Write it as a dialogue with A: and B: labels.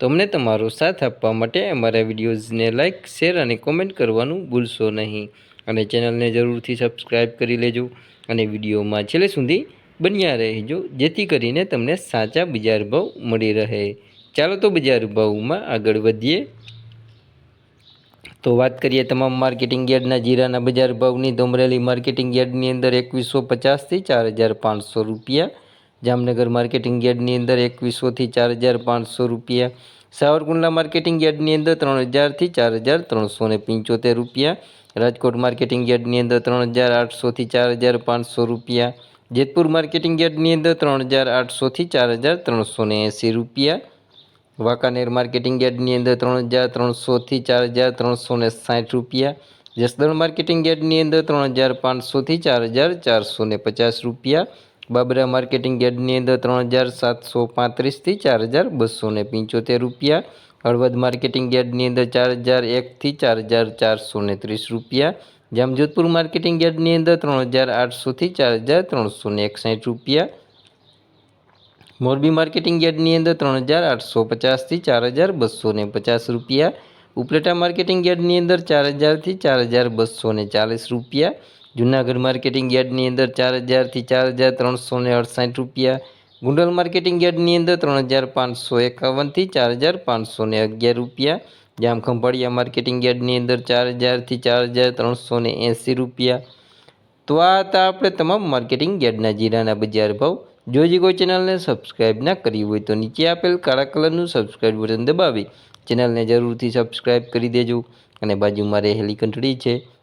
A: તો અમને તમારો સાથ આપવા માટે અમારા વિડીયોઝને લાઇક શેર અને કોમેન્ટ કરવાનું ભૂલશો નહીં. અને ચેનલને જરૂરથી સબસ્ક્રાઈબ કરી લેજો અને વિડીયોમાં છેલ્લે સુધી બન્યા રહેજો, જેથી કરીને તમને સાચા બજાર ભાવ મળી રહે. ચાલો તો બજાર ભાવમાં આગળ વધીએ. તો વાત કરીએ તમામ માર્કેટિંગ યાર્ડના જીરાના બજાર ભાવની. તો અમરેલી માર્કેટિંગ યાર્ડની અંદર એકવીસો પચાસથી ચાર હજાર પાંચસો રૂપિયા જામનગર માર્કેટિંગ યાર્ડની અંદર એકવીસોથી ચાર હજાર પાંચસો રૂપિયા. સાવરકુંડલા માર્કેટિંગ યાર્ડની અંદર ત્રણ હજારથી ચાર હજાર ત્રણસો ને પંચોતેર રૂપિયા. રાજકોટ માર્કેટિંગ યાર્ડની અંદર ત્રણ હજાર આઠસોથી ચાર હજાર પાંચસો રૂપિયા. જેતપુર માર્કેટિંગ યાર્ડની અંદર ત્રણ હજાર આઠસોથી ચાર હજાર ત્રણસો ને એંસી રૂપિયા. વાંકાનેર માર્કેટિંગ યાર્ડની અંદર ત્રણ હજાર ત્રણસોથી ચાર હજાર ત્રણસો ને સાઠ રૂપિયા. જસદણ માર્કેટિંગ યાર્ડની અંદર ત્રણ હજાર પાંચસોથી ચાર હજાર ચારસો ને પચાસ રૂપિયા. બાબરા માર્કેટિંગ યાર્ડની અંદર ત્રણ હજાર સાતસો પાંત્રીસથી ચાર હજાર બસો ને પંચોતેર રૂપિયા. હળવદ માર્કેટિંગ યાર્ડની અંદર ચાર હજાર એકથી ચાર હજાર ચારસો ને ત્રીસ રૂપિયા. જામજોધપુર માર્કેટિંગ યાર્ડની અંદર ત્રણ હજાર આઠસોથી ચાર હજાર ત્રણસો ને એકસાઠ રૂપિયા. મોરબી માર્કેટિંગ યાર્ડની અંદર ત્રણ હજાર આઠસો પચાસથી ચાર હજાર બસો ને પચાસ રૂપિયા. ઉપલેટા માર્કેટિંગ યાર્ડની અંદર ચાર હજારથી ચાર હજાર બસો ને ચાલીસ રૂપિયા. જૂનાગઢ માર્કેટિંગ યાર્ડની અંદર ચાર હજારથી ચાર હજાર ત્રણસો ને અડસાઠ રૂપિયા. ગુંડલ માર્કેટિંગ યાર્ડની અંદર ત્રણ હજાર પાંચસો એકાવનથી ચાર હજાર પાંચસો ને અગિયાર રૂપિયા. જામખંભાળિયા માર્કેટિંગ યાર્ડની અંદર ચાર હજારથી ચાર હજાર ત્રણસો ને એંસી રૂપિયા. તો આ હતા આપણે તમામ માર્કેટિંગ યાર્ડના જીરાના બજાર ભાવ. જો જે કોઈ ચેનલને સબસ્ક્રાઈબ ના કરી હોય તો નીચે આપેલ કાળા કલરનું સબસ્ક્રાઈબ બટન દબાવી. ચેનલને જરૂરથી સબસ્ક્રાઈબ કરી દેજો. અને બાજુમાં રહેલી ઘંટડી છે.